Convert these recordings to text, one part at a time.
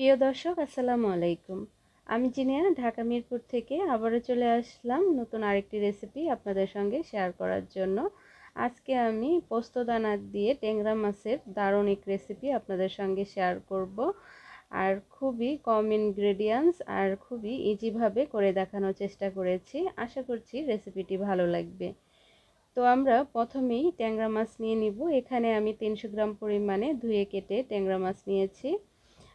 প্রিয় দর্শক, আসসালামু আলাইকুম। আমি জিনিয়া ঢাকা মিরপুর থেকে আবারও চলে আসলাম নতুন আরেকটি রেসিপি আপনাদের সঙ্গে শেয়ার করার জন্য। আজকে আমি পোস্তদানা দিয়ে ট্যাংরা মাছের দারুণ এক রেসিপি আপনাদের সঙ্গে শেয়ার করব। আর খুবই কম ইনগ্রেডিয়েন্টস আর খুবই ইজিভাবে করে দেখানোর চেষ্টা করেছি। আশা করছি রেসিপিটি ভালো লাগবে। তো আমরা প্রথমেই ট্যাংরা মাছ নিয়ে নিব। এখানে আমি তিনশো গ্রাম পরিমাণে ধুয়ে কেটে ট্যাংরা মাছ নিয়েছি।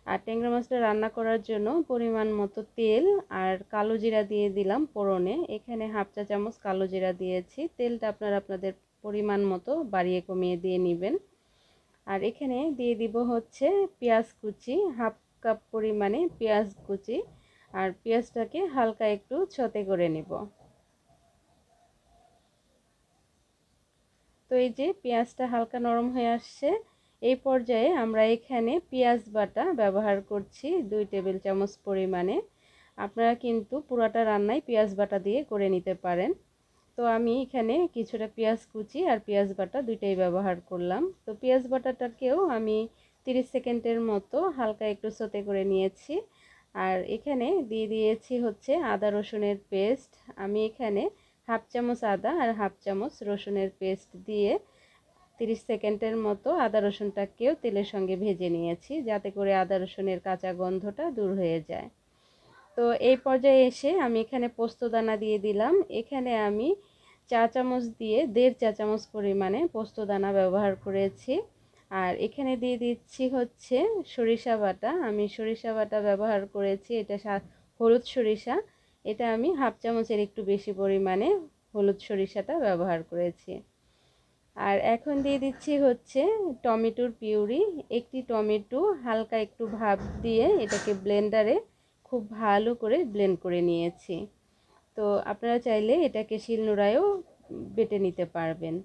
আর ট্যাংরা মাছটা রান্না করার জন্য পরিমাণ মতো তেল আর কালো জিরা দিয়ে দিলাম পোড়নে এখানে হাফ চা চামচ কালো জিরা দিয়েছি। তেলটা আপনারা আপনাদের পরিমাণ মতো বাড়িয়ে কমিয়ে দিয়ে নেবেন। আর এখানে দিয়ে দিব হচ্ছে পেঁয়াজ কুচি, হাফ কাপ পরিমাণে পেঁয়াজ কুচি। আর পেঁয়াজটাকে হালকা একটু ছতে করে নেব। তো এই যে পেঁয়াজটা হালকা নরম হয়ে আসছে এই পর্যায়ে আমরা এখানে পেঁয়াজ বাটা ব্যবহার করছি দুই টেবিল চামচ পরিমাণে। আপনারা কিন্তু পুরাটা রান্নায় পেঁয়াজ বাটা দিয়ে করে নিতে পারেন। তো আমি এখানে কিছুটা পেঁয়াজ কুচি আর পেঁয়াজ বাটা দুইটাই ব্যবহার করলাম। তো পেঁয়াজ বাটাটাকেও আমি 30 সেকেন্ডের মতো হালকা একটু সতে করে নিয়েছি। আর এখানে দিয়ে দিয়েছি হচ্ছে আদা রসুনের পেস্ট। আমি এখানে হাফ চামচ আদা আর হাফ চামচ রসুনের পেস্ট দিয়ে 30 সেকেন্ডের মতো আদা রসুনটাকেও তেলের সঙ্গে ভেজে নিয়েছি, যাতে করে আদা রসুনের কাঁচা গন্ধটা দূর হয়ে যায়। তো এই পর্যায়ে এসে আমি এখানে পোস্তদানা দিয়ে দিলাম। এখানে আমি চা চামচ দিয়ে দেড় চা চামচ পরিমাণে পোস্তদানা ব্যবহার করেছি। আর এখানে দিয়ে দিচ্ছি হচ্ছে সরিষা বাটা। আমি সরিষা বাটা ব্যবহার করেছি, এটা হলুদ সরিষা। এটা আমি হাফ চামচের একটু বেশি পরিমাণে হলুদ সরিষাটা ব্যবহার করেছি। আর এখন দিয়ে দিচ্ছি হচ্ছে টমেটোর পিউরি। একটি টমেটো হালকা একটু ভাব দিয়ে এটাকে ব্লেন্ডারে খুব ভালো করে ব্লেন্ড করে নিয়েছি। তো আপনারা চাইলে এটাকে শিলনোড়ায়ও বেটে নিতে পারবেন।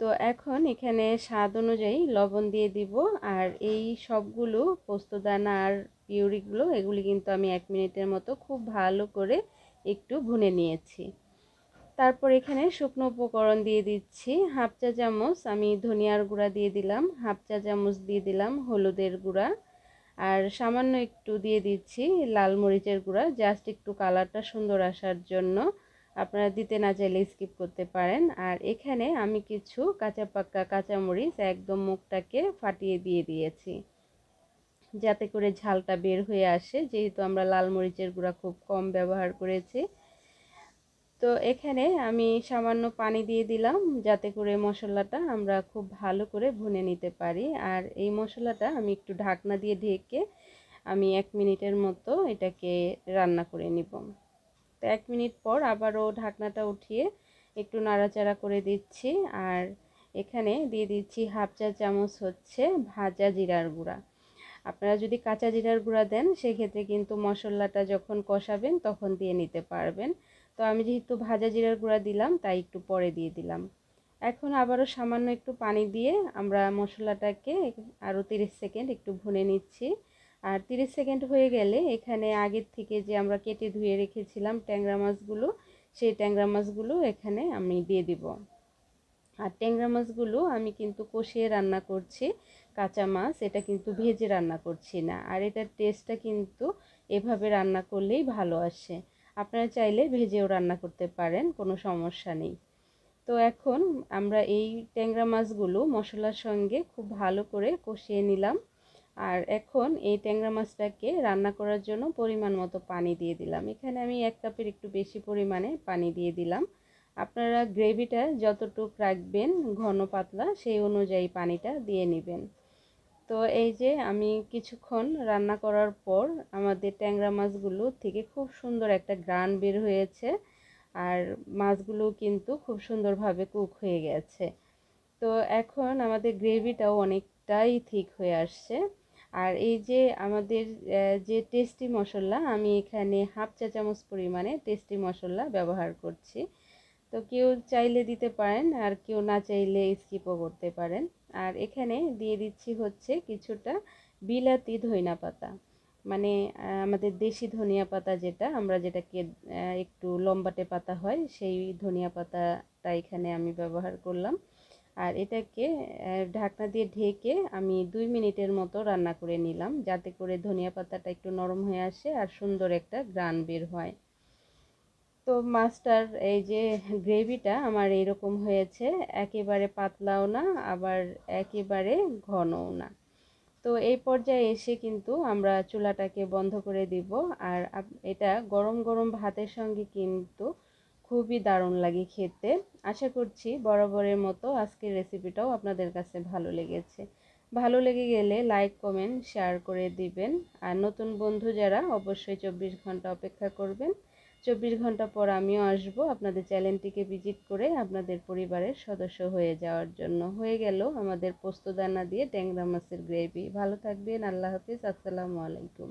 তো এখন এখানে স্বাদ অনুযায়ী লবণ দিয়ে দিব আর এই সবগুলো পোস্তদানা আর পিউরিগুলো, এগুলি কিন্তু আমি এক মিনিটের মতো খুব ভালো করে একটু ভুনে নিয়েছি। তারপর এখানে শুকনো উপকরণ দিয়ে দিচ্ছি। হাফ চা চামচ আমি ধনিয়ার গুঁড়া দিয়ে দিলাম, হাফ চা চামচ দিয়ে দিলাম হলুদের গুঁড়া। আর সামান্য একটু দিয়ে দিচ্ছি লাল মরিচের গুঁড়া, জাস্ট একটু কালারটা সুন্দর আসার জন্য। আপনারা দিতে না চাইলে স্কিপ করতে পারেন। আর এখানে আমি কিছু কাঁচা পাক্কা কাঁচামরিচ একদম মুখটাকে ফাটিয়ে দিয়ে দিয়েছি। যাতে করে ঝালটা বের হয়ে আসে। যেহেতু আমরা লাল মরিচের গুঁড়া খুব কম ব্যবহার করেছি তো এখানে আমি সামান্য পানি দিয়ে দিলাম যাতে করে মশলাটা আমরা খুব ভালো করে ভুনে নিতে পারি। আর এই মশলাটা আমি একটু ঢাকনা দিয়ে ঢেকে আমি এক মিনিটের মতো এটাকে রান্না করে নিব। তো এক মিনিট পর আবারও ঢাকনাটা উঠিয়ে একটু নাড়াচাড়া করে দিচ্ছি। আর এখানে দিয়ে দিচ্ছি হাফ চা চামচ হচ্ছে ভাজা জিরার গুঁড়া। আপনারা যদি কাঁচা জিরার গুঁড়া দেন, সেক্ষেত্রে কিন্তু মশলাটা যখন কষাবেন, তখন দিয়ে নিতে পারবেন। তো আমি যেহেতু ভাজা জিরার গুঁড়া দিলাম, তাই একটু পরে দিয়ে দিলাম। এখন আবারও সামান্য একটু পানি দিয়ে আমরা মশলাটাকে আরও 30 সেকেন্ড একটু ভুনে নিচ্ছি। আর 30 সেকেন্ড হয়ে গেলে এখানে আগের থেকে যে আমরা কেটে ধুয়ে রেখেছিলাম ট্যাংরা মাছগুলো, সেই ট্যাংরা মাছগুলো এখানে আমি দিয়ে দিব। আর ট্যাংরা মাছগুলো আমি কিন্তু কষিয়ে রান্না করছি, কাঁচা মাছ, এটা কিন্তু ভেজে রান্না করছি না। আর এটার টেস্টটা কিন্তু এভাবে রান্না করলেই ভালো আসে। আপনারা চাইলে ভেজেও রান্না করতে পারেন, কোনো সমস্যা নেই। তো এখন আমরা এই ট্যাংরা মাছগুলো মশলার সঙ্গে খুব ভালো করে কষিয়ে নিলাম। আর এখন এই ট্যাংরা মাছটাকে রান্না করার জন্য পরিমাণ মতো পানি দিয়ে দিলাম। এখানে আমি এক কাপের একটু বেশি পরিমাণে পানি দিয়ে দিলাম। আপনারা গ্রেভিটা যতটুক রাখবেন, ঘন পাতলা, সেই অনুযায়ী পানিটা দিয়ে নেবেন। তো এই যে আমি কিছুক্ষণ রান্না করার পর আমাদের ট্যাংরা মাছগুলো থেকে খুব সুন্দর একটা গ্রান বের হয়েছে আর মাছগুলো কিন্তু খুব সুন্দরভাবে কুক হয়ে গেছে। তো এখন আমাদের গ্রেভিটাও অনেকটাই ঠিক হয়ে আসছে। আর এই যে আমাদের যে টেস্টি মশলা, আমি এখানে হাফ চা চামচ পরিমাণে টেস্টি মশলা ব্যবহার করছি। তো কেউ চাইলে দিতে পারেন আর কেউ না চাইলে স্কিপও করতে পারেন। আর এখানে দিয়ে দিচ্ছি হচ্ছে কিছুটা বিলাতি ধইনা পাতা। মানে আমাদের দেশি ধনিয়া পাতা যেটা, আমরা যেটাকে একটু লম্বাটে পাতা হয়, সেই ধনিয়া পাতাটা এখানে আমি ব্যবহার করলাম। আর এটাকে ঢাকনা দিয়ে ঢেকে আমি দুই মিনিটের মতো রান্না করে নিলাম, যাতে করে ধনিয়া পাতাটা একটু নরম হয়ে আসে আর সুন্দর একটা গ্রান বের হয়। তো মাছটার এই যে গ্রেভিটা আমার এইরকম হয়েছে, একেবারে পাতলাও না, আবার একেবারে ঘনও না। তো এই পর্যায়ে এসে কিন্তু আমরা চুলাটাকে বন্ধ করে দিব, আর এটা গরম গরম ভাতের সঙ্গে কিন্তু খুবই দারুণ লাগে খেতে। আশা করছি বরাবরের মতো আজকের রেসিপিটাও আপনাদের কাছে ভালো লেগেছে। ভালো লেগে গেলে লাইক, কমেন্ট, শেয়ার করে দিবেন, আর নতুন বন্ধু যারা অবশ্যই চব্বিশ ঘণ্টা অপেক্ষা করবেন চব্বিশ ঘণ্টা পর আমিও আসব। আপনাদের চ্যানেলটিকে ভিজিট করে আপনাদের পরিবারের সদস্য হয়ে যাওয়ার জন্য। হয়ে গেল আমাদের পোস্তদানা দিয়ে ট্যাংরা মাছের গ্রেভি ভালো থাকবেন, আল্লাহ হাফিজ, আসসালামু আলাইকুম।